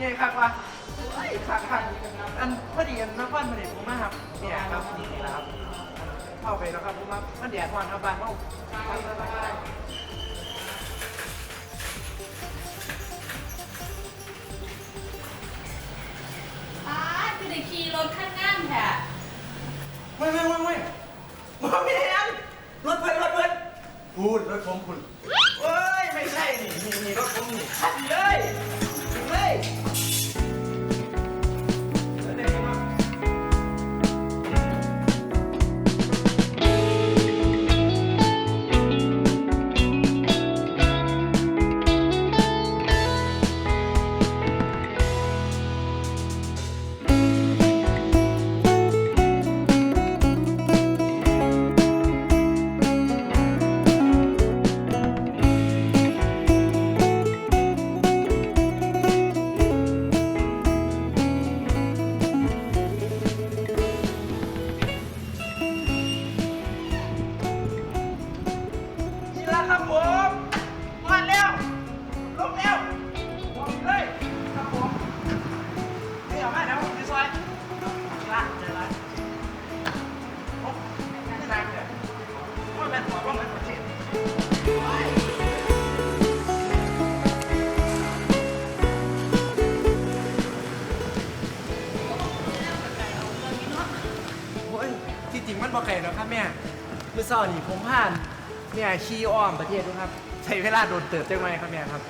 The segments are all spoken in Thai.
โอ้ยคุณยายคักว่ะโอ้ยคักคักอันพอดีอันน้ำฟันมาเนี่ยผมมาครับเนี่ยครับนี่แหละครับเข้าไปแล้วครับผมมามันแดดวันครับบ้านเมาป้าคือได้ขี่รถขั้นงามแท้ไม่ไม่ไม่ไม่ผมไม่ได้อันรถเพื่อนรถเพื่อนพูดรถผมคุณเอ้ยไม่ใช่นี่นี่นี่รถผมนี่ขับเลยถึงเลยานี่ผมผ่านเนี่ยขี่อ้อมประเทศด้วยครับใช้เวลาโดนเติบจังไหมครับแม่ครับ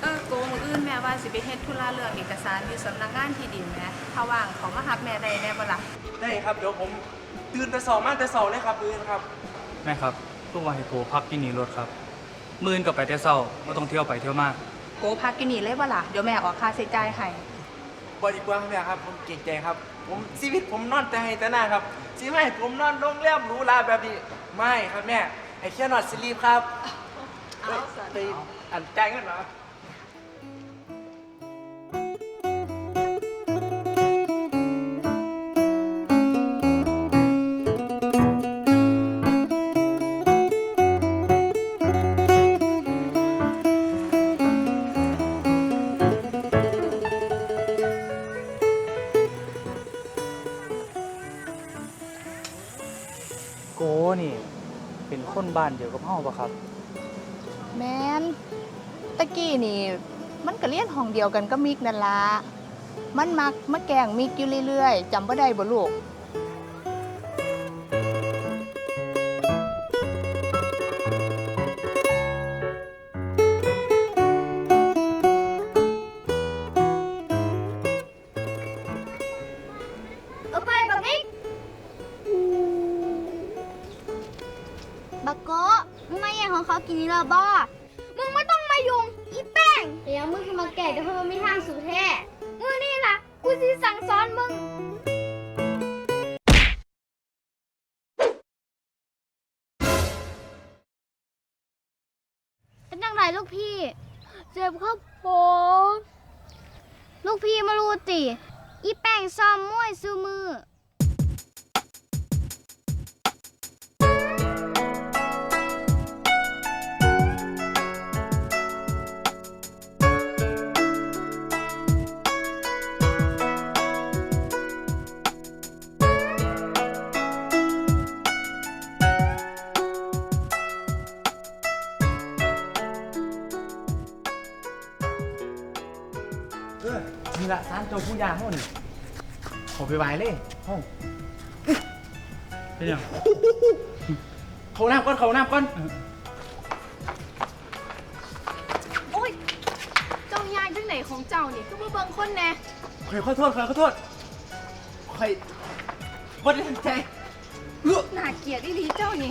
เออโกมืออื่นแม่ว่าสิไปเฮ็ดธุระเรื่องเอกสารอยู่สำนักงานที่ดินแหม่ถ้าว่างเขามาหับแม่ได้แน่บ่ล่ะได้ครับเดี๋ยวผมตื่นแต่สองมาแต่สองเลยครับตื่นครับแม่ครับตู้วาให้โกพักที่นี่รถครับมื่นกับไปแต่เศร้าก็ต้องเที่ยวไปเที่ยวมาโกพักกินนี่เลยบ่ล่ะเดี๋ยวแม่ออกค่าใช้จ่ายให้บริกว่าครับแม่ครับผมเก่งใจครับ ผมชีวิตผมนอนแต่ให้แต่หน้าครับชีไม่ให้ผมนอนโรงแรมหรูหราแบบนี้ ไม่ครับแม่ไอ้แค่นอนสลีปครับ เอาเอ้ยสวัสไปดีอันแจ้งกันเหรอ โกนี่ เป็นคนบ้านเดียวกับเฮาปะครับ แม่นตะกี้นี่ มันก็เรียนห้องเดียวกันก็มิกนั่นละมันมักมาแกล้งมิกอยู่เรื่อยๆจำบ่ได้บ่ลูก รลูกพี่ เจ็บครับผมลูกพี่มารูติ อีแป้งซ้อมมวยซูมือ เจ้าผู้ยาห้องนี่ขอไปไหวเลยห้องเป็นยังเขาน้ำก้อนเขาน้ำก้อนโอ้ย เจ้ายายจังไหนของเจ้านี่ก็มาเบิ่งคนแน่ขอขอโทษขอขอโทษขอยบ่ได้ตั้งใจน่าเกลียดอีหลีเจ้านี่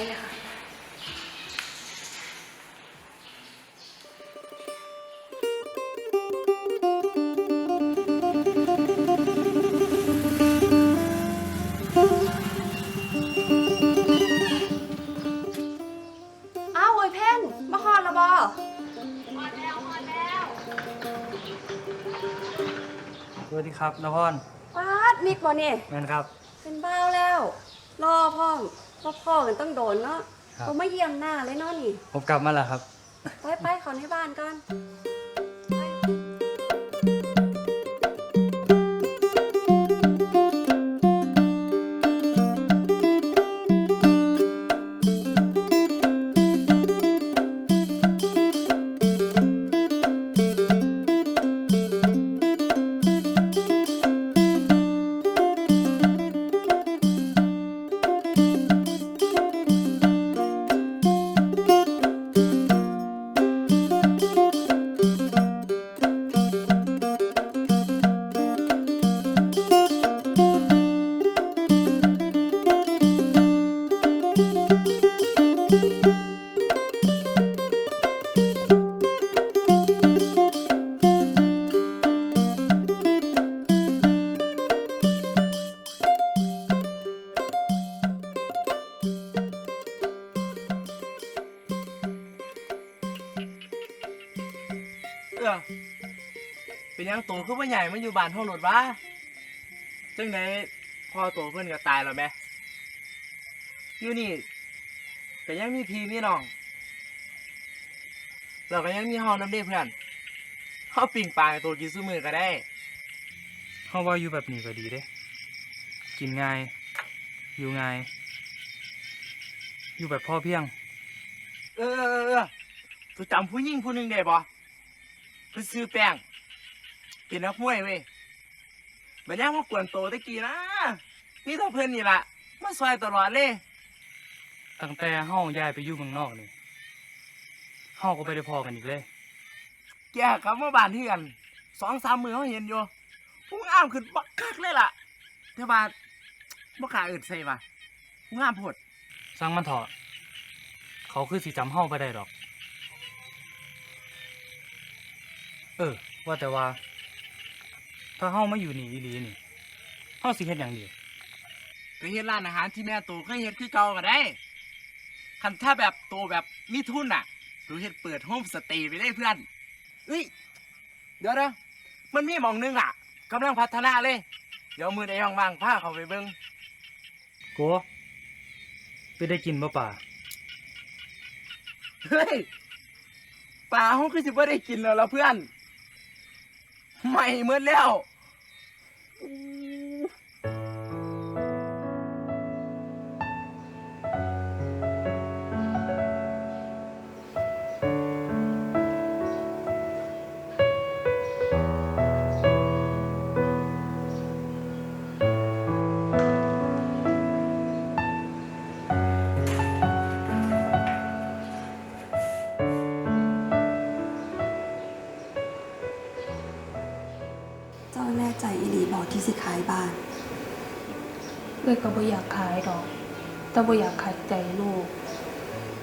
ได้เลยค่ะอ้าวโวยเพ่นมาฮอนและบอสวัสดีครับนพรป้าดมิกบอเนี่ยแม่นครับ เป็นบ้าวแล้ว รอพ่อม พ่อพ่อกันต้องโดนเนาะครับ เขาไม่เยี่ยมหน้าเลยเนาะนี่ ผมกลับมาแล้วครับ ไปไปขอในบ้านก่อน เป็นหยังโตขึ้นว่าใหญ่มาอยู่บ้านห้องรถวะจังไดพอโตเพื่อนก็ตายแล้วแม่อยู่นี่แต่ยังมีพี่มีน้องเราก็ยังมีห้องน้ำเด้เพื่อนเขาปิ่งปลาให้ตัวกินซื้อมือก็ได้เฮาว่าอยู่แบบนี้ก็ดีเด้ กินง่าย อยู่ง่าย อยู่แบบพ่อเพียง เออเออเออตัวจำผู้หญิงผู้หนึ่งได้ปะเพิ่นซื้อแป้ง เป็นนักมวยเว้ยบัดนี้มากวนโตตะกี้นะนี่ต้องเพิ่นนี่ล่ะมาซอยตลอดเลย ตั้งแต่เฮาย้ายไปอยู่เมืองนอกนี่เฮาก็ไปได้พอกันอีกเลย แกกลับมาบ้านที่กันสองสามมือเขาเห็นอยู่ผู้งามขึ้นบักคักเลยล่ะแต่ว่าบ่กล้าเอื่นใส่ว่ะผู้งามโพดสร้างมันเถอะเขาคือสิจำเฮาไปได้ดอก เออ ว่าแต่ว่า ถ้าเฮามาอยู่นี่อีหลีนี่เฮาสิเฮ็ดหยังดีไปเฮ็ดร้านอาหารที่แม่โตเคยเฮ็ดคือเก่าก็ได้ คันถ้าแบบโตแบบมีทุนน่ะดูเฮ็ดเปิดโฮมสเตย์ไปได้เพื่อนเอ้ยเดี๋ยวนะมันมีหมองนึงอะกำลังพัฒนาเลย เดี๋ยวมือใดว่างๆพาเขาไปเบิ่งโกไปได้กินบ่ป่าเฮ้ยปลาเขาคือสิบ่ได้กินแล้วล่ะเพื่อน ใหม่เมื่อแล้ว เยก็บ่อยากขายดอก แต่บ่อยากขัดใจลูก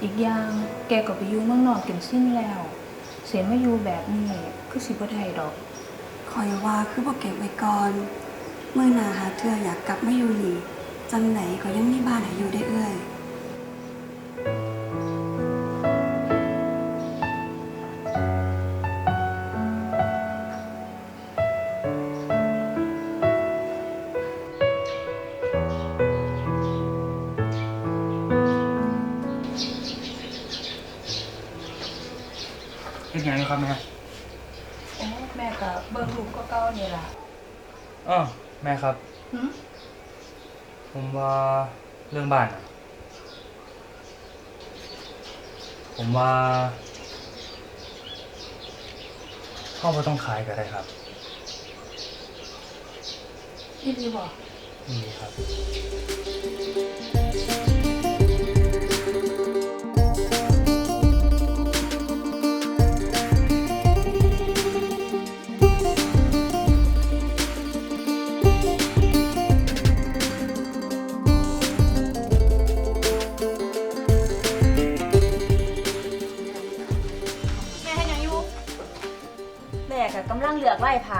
อีกอย่างแกก็ไปอยู่เมืองนอกจนสิ้นแล้ว เสียมาอยู่แบบนี้คือสิบ่ได้ดอก คอยว่าคือบอกเก็บไว้ก่อน เมื่อหนาหาเธออยากกลับมาอยู่นี่จังไหนก็ยังมีบ้านให้อยู่ได้เอื้อย ครับแม่โอ้แม่ก็เบิ่งลูกก็เก่านี่ล่ะอ้อแม่ครับหึผมว่าเรื่องบ้านน่ะผมว่าพ่อไม่ต้องขายก็ได้ครับอีหลีบ่นี่ครับ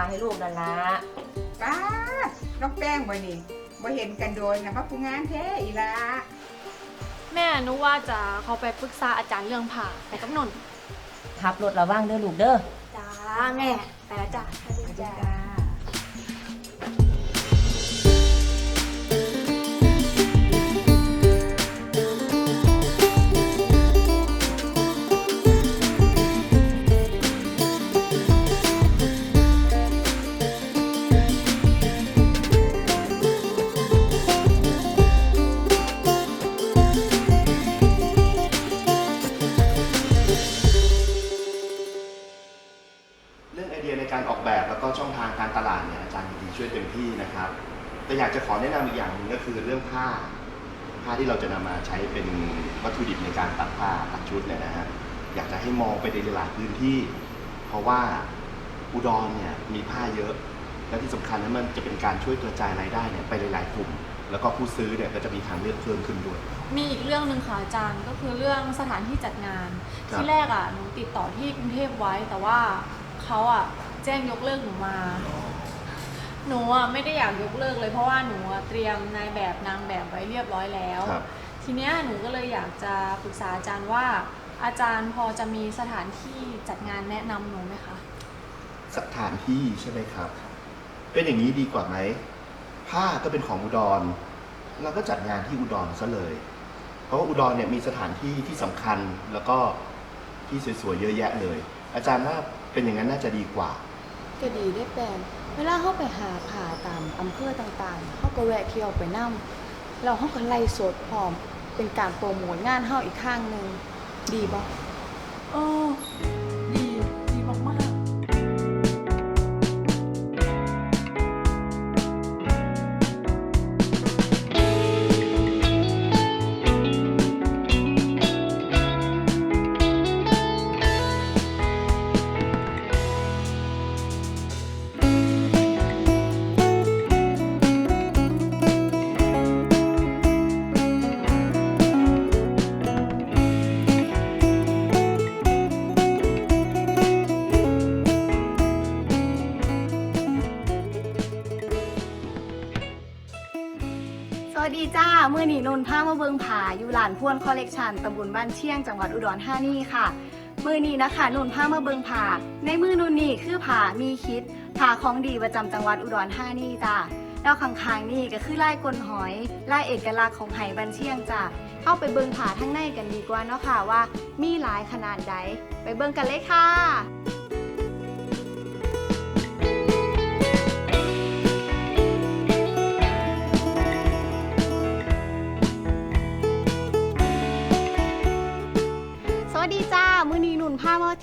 ให้ลูกนั่นละป้าดน้องแป้งบ่นี่บ่เห็นกันโดยนะมาผู้งานแท้อีหละแม่หนูว่าจะเขาไปปรึกษาอาจารย์เรื่องผ่าไปกับนนท์ขับรถระวังเด้อลูกเด้อจ้าแม่ไปแล้วจ้า จ้า แต่อยากจะขอแนะนำอีกอย่างหนึ่งก็คือเรื่องผ้า ผ้าที่เราจะนำมาใช้เป็นวัตถุดิบในการตัดผ้าตัดชุดเนี่ยนะฮะอยากจะให้มองไปในหลายพื้นที่ เพราะว่าอุดรเนี่ยมีผ้าเยอะ และที่สำคัญนั้นมันจะเป็นการช่วยกระจายรายได้เนี่ยไปหลายๆกลุ่ม แล้วก็ผู้ซื้อเนี่ยก็จะมีทางเลือกเพิ่มขึ้นด้วย มีอีกเรื่องหนึ่งค่ะอาจารย์ก็คือเรื่องสถานที่จัดงาน ครับ ที่แรกอะหนูติดต่อที่กรุงเทพไว้ แต่ว่าเขาอะแจ้งยกเลิกหนูมา หนูอะไม่ได้อยากยกเลิกเลยเพราะว่าหนูอะเตรียมนายแบบนางแบบไว้เรียบร้อยแล้ว ครับ ทีเนี้ยหนูก็เลยอยากจะปรึกษาอาจารย์ว่า อาจารย์พอจะมีสถานที่จัดงานแนะนำหนูไหมคะ สถานที่ใช่ไหมครับ เป็นอย่างนี้ดีกว่าไหม ผ้าก็เป็นของอุดร เราก็จัดงานที่อุดรซะเลย เพราะว่าอุดรเนี่ยมีสถานที่ที่สำคัญแล้วก็ที่สวยๆเยอะแยะเลย อาจารย์ว่าเป็นอย่างนั้นน่าจะดีกว่า ก็ดีได้แปลน เวลาเข้าไปหาผ่าตามอำเภอต่างๆเขาก็แวะเที่ยวไปนั่เราเขาก็ไล่สดพร้อม เป็นการโปรโมทงานเฮาอีกข้างหนึ่งดีบ่โอ มื่อนี้นนท์พามาเบิงผาอยู่หลานพวนคอลเลกชันตำบลบ้านเชียงจังหวัดอุดรธานีค่ะ มือนี้นะคะนนท์พามาเบิงผาในมือนนนี่คือผามีคิดผาของดีประจำจังหวัดอุดรธานีจ้าแล้วข้างๆนี่ก็คือลายกลหอยลายเอกลักษณ์ของไหบ้านเชียงจ้าเข้าไปเบิงผาทั้งในกันดีกว่าเนาะค่ะว่า มีหลายขนาดใดไปเบิงกันเลยค่ะ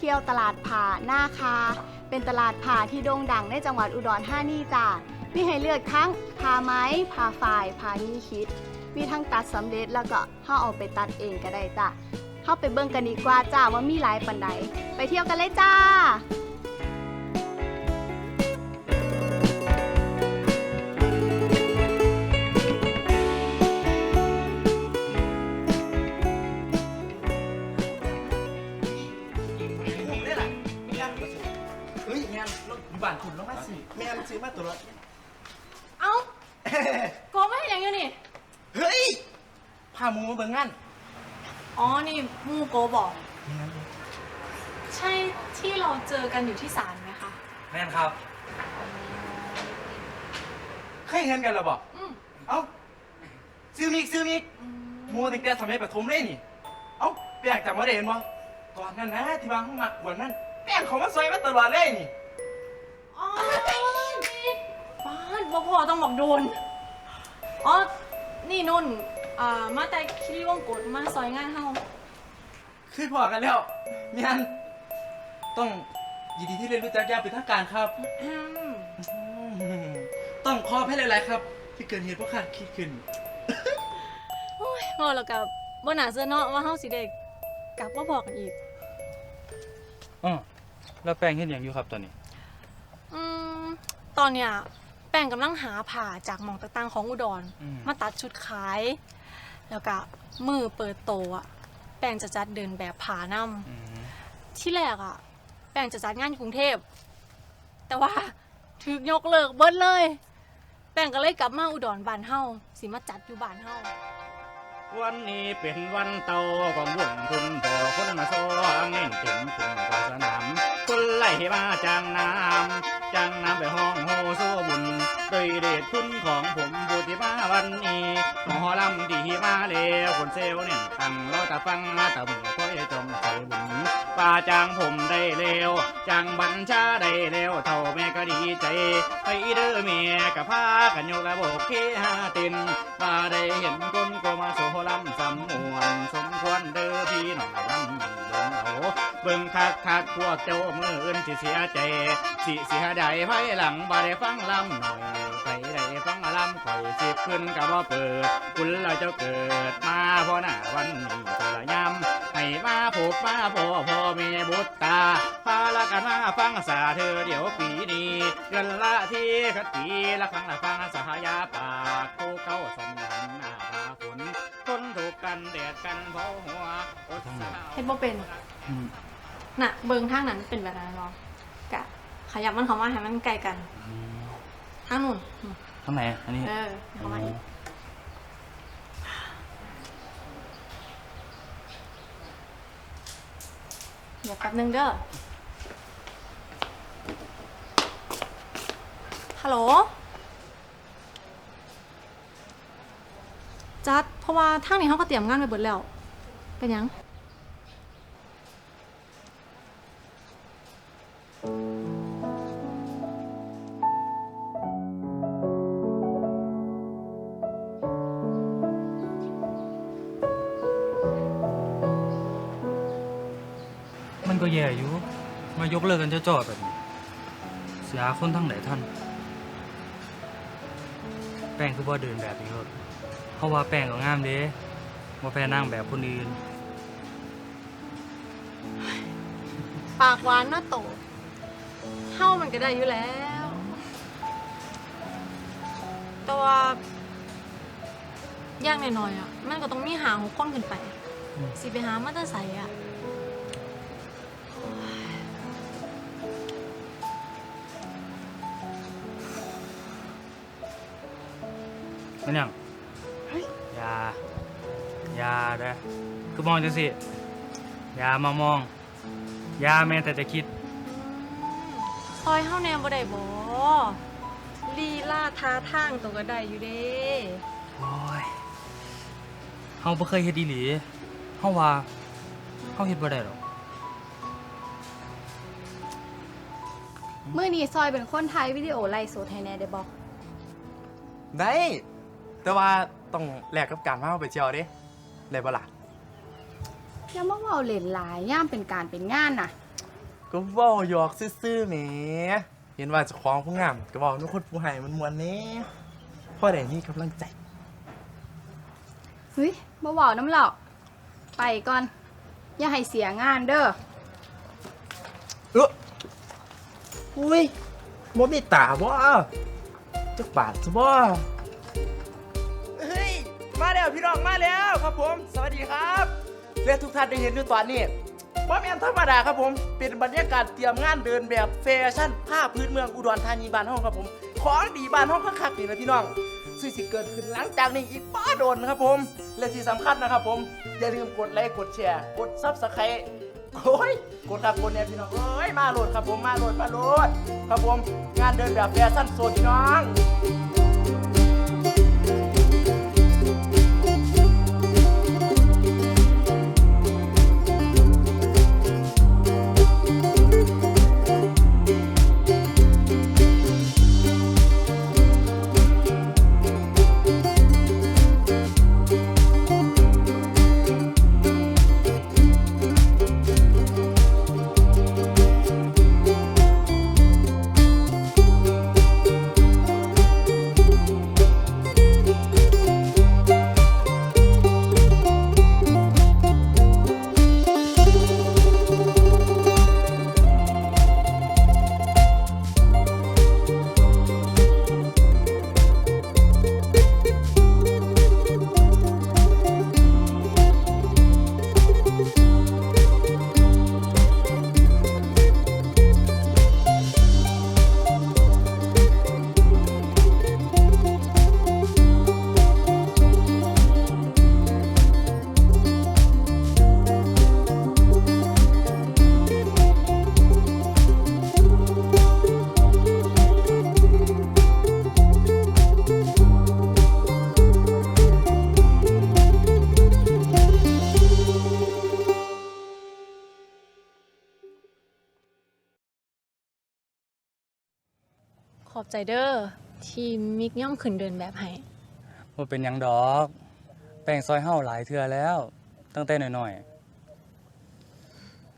ที่ยวตลาดผ่าหน้าคา เป็นตลาดผ่าที่โด่งดังในจังหวัดอุดรธานีจ้ามีให้เลือกทั้งผ่าไม้ผ่าฝ่ายผ่ามีคิด มีทั้งตัดสำเร็จแล้วก็เข้าเอาไปตัดเองก็ได้จ้าเข้าไปเบิ่งกันดีกว่าจ้าว่ามีหลายปันใดไปเที่ยวกันเลยจ้า ซื้อมาตัวละเอ้าโกไม่เห็นอย่างอยู่นี่ เฮ้ยพาหมูมาเบิ่งงานอ๋อ นี่มูโกบอก แม่นใช่ที่เราเจอกันอยู่ที่ศาลไหมคะ แม่นครับ เคยเห็นกันหรอบอกอืมเอ้าซื้อมิกซื้อมิกหมูตั้งแต่สมัยประถมเลยนี่ เอ้าแปลกจำว่าได้เห็นบ่ตอนนั้นนะที่บางห้องมักกวนนั่นแป้งเขามาซอยมาตลอดเลยนี่ ต้องบอกโดน อ๋อ นี่นุ่น อ่า มาแต่คิริวงกดมาซอยงานเฮาคือพอกันแล้วเมียนต้องยินดีที่ได้รู้จักอยางเป็นทางการครับอืมอืมต้องขอให้หลายๆครับ ที่เกิดเหตุเพราะขาดคิดขึ้น โอ้ยพอแล้วกับบ่น่าเชื่อเนาะว่าเฮาสิได้กลับมาบอกกันอีก อ๋อแล้วแป้งเฮ็ดหยังอยู่ครับตอนนี้ อืม ตอนเนี้ยแป้งกำลังหาผ่าจากหมองต่างๆของอุดร อืม มาตัดชุดขาย แล้วก็มือเปิดโตอะแป้งจะจัดเดินแบบผ่านำอืมที่แรกอะแป้งจะจัดงานอยู่กรุงเทพ แต่ว่าถูกยกเลิกเบิดเลย แป้งก็เลยกลับมาอุดรบ้านเฮาสิมาจัดอยู่บ้านเฮา วันนี้เป็นวันเตาของบุญคุณพ่อคนมาซ้อมเน่นเต็มทุ่งกาสนาม คนไล่มาจางน้ำจางน้ำไปห้องโฮโซบุญโดยเดชคุณของผมบุตรมาวันนี้หมอลำดีมาแล้วคนเซลเน่นตั้งรอตะฟังมาตะบุญคอยจงใจบุญป่าจางผมได้แล้วจางบัญชาได้แล้วเท่าแม่ก็ดีใจไปเด้อแม่กับพากันยกระบบเคหาตินมาได้เห็นคนก็มาโซลำส เบิ่งคักคักพวกเจ้ามืออื่นสิเสียใจ สิเสียดายภายหลังบ่ได้ฟังลำหน่อยไปได้ฟังลำข่อยสิบขึ้นกับว่าเปิด คุณเราเจ้าเกิดมาเพราะหน้าวันนี้เธอละยำให้มาผูกมาพ่อพ่อแม่บุตรตาพาละกันมาฟังสาเธอเดี๋ยวปีนี้เกินละที่คัดปีละครั้งละฟังสหายาปากคู่เก้าสันดันหน้าผาฝนทนถูกกันแดดกันเพราหัวอดสาวเฮ็ดบ่เป็น น่ะเบิ่งทางนั้นเป็นแบบนั้นเนาะกะขยับมันเข้ามาให้มันใกล้กันทางนู้นอืมทางไหนอันนี้เออเข้ามาอีกเดี๋ยวแป๊บนึงเด้อฮัลโหลจัดเพราะว่าทางนี้เขาก็เตรียมงานไปเบิดแล้ว เป็นหยังายกเลิกกันเจ้าๆแบบนี้เสียคนทั้งไหนท่าน แป้งคือบ่เดินแบบนี้ครับเพราะว่าแป้งก็งามเด้บ่แพ้นั่งแบบคนอื่น ปากหวานเน่าโตเฮ้ามันก็ได้อยู่แล้ว แต่ว่าอย่างน้อยๆอะ มันก็ต้องมีหาหกคนขึ้นไปอืมสิไปหามาแตอร์ใสอะ มันหยังอยาอยาเด้อคือมองจังสิอยามามองอยาแม้แต่จะคิด ซอยเฮาแนวบ่ได้บ่ลีลาท่าทางตัวก็ได้อยู่เด้โอ้ยเฮาบ่เคยเฮ็ดอีหลีเฮาว่าเฮาเฮ็ดบ่ได้หรอกมื้อนี้ซอยเป็นคนไทยวิดีโอไลฟ์สดให้แหน่ได้บ่ได้ แต่ว่าต้องแลกกับการพาเราไปเที่ยวเด้ได้บ่ล่ะอย่ามาเว้าเล่นหลายย่ามเป็นการเป็นงานน่ะ ก็เว้าหยอกซื่อๆแหมเห็นว่าเจะคล้าของผู้งามก็เว้าทุกคนผู้ให้มันมวนแหน่พ่อได้มีกำลังใจ เฮ้ยบ่เว้าน้ำหรอก ไปก่อน อย่าให้เสียงานเด้อ เอออุ้ยบ่มีตาบ่จักบาทซะบ่เฮ้ย มาแล้วพี่น้องมาแล้วครับผม สวัสดีครับและทุกท่านได้เห็นอยู่ตอนนี้บ่แม่นธรรมดาครับผม เป็นบรรยากาศเตรียมงานเดินแบบแฟชั่นผ้าพื้นเมืองอุดรธานีบ้านห้องครับผม ของดีบ้านห้องคักๆนี่นะพี่น้องซึ่งสิเกิดขึ้นหลังจากนี้อีกป้าโดนครับผม และที่สำคัญนะครับผม อย่าลืมกดไลค์กดแชร์กดซับสไครต์โอ้ยกดครับกดเนี่ยพี่น้องเอ้ยมาโหลดครับผมมาโหลดมาโหลดครับผม งานเดินแบบแฟชั่นโซนพี่น้อง อบใจเด้อที่มิกย่อมขึ้นเดินแบบให้ว่าเป็นหยังดอก แป้งซอยเฮาหลายเทื่อแล้ว ตั้งแต่น้อย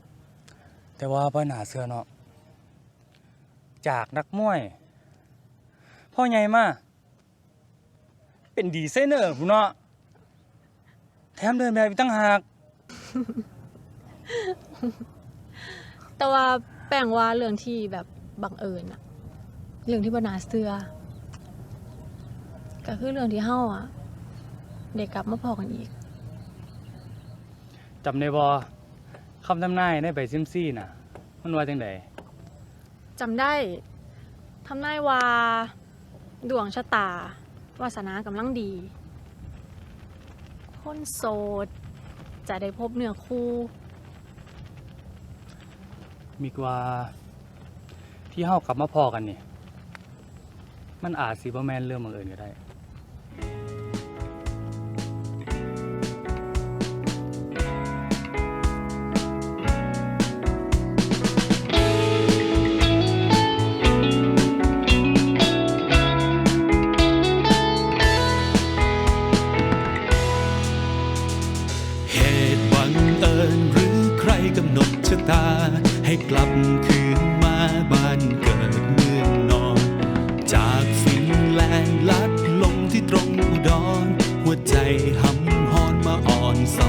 ๆ แต่ว่าพ่อหนาเสื้อเนาะจากนักมวย พ่อใหญ่มา เป็นดีไซเนอร์ผู้เนาะแถมเดินแบบอีกตั้งหาก แต่ว่าแป้งว่าเรื่องที่แบบบังเอิญอะ เรื่องที่บนาเสือก็คือเรื่องที่เฮาอะเด็กกลับมาพอกันอีกจำได้บ่คำทำนายในใบซิมซี่น่ะ มันว่าจังไดจำได้ทำนายว่าดวงชะตาวาสนากำลังดี คนโสด จะได้พบเนื้อคู่มีกว่า ที่เฮากลับมาพอกันนี่ มันอาจสิบ่แม่นเรื่องบังเอิญก็ได้ เหตุบังเอิญหรือใครกำหนดชะตาให้กลับคืน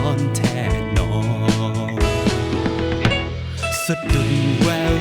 อนแท่นอนสะดุดแวว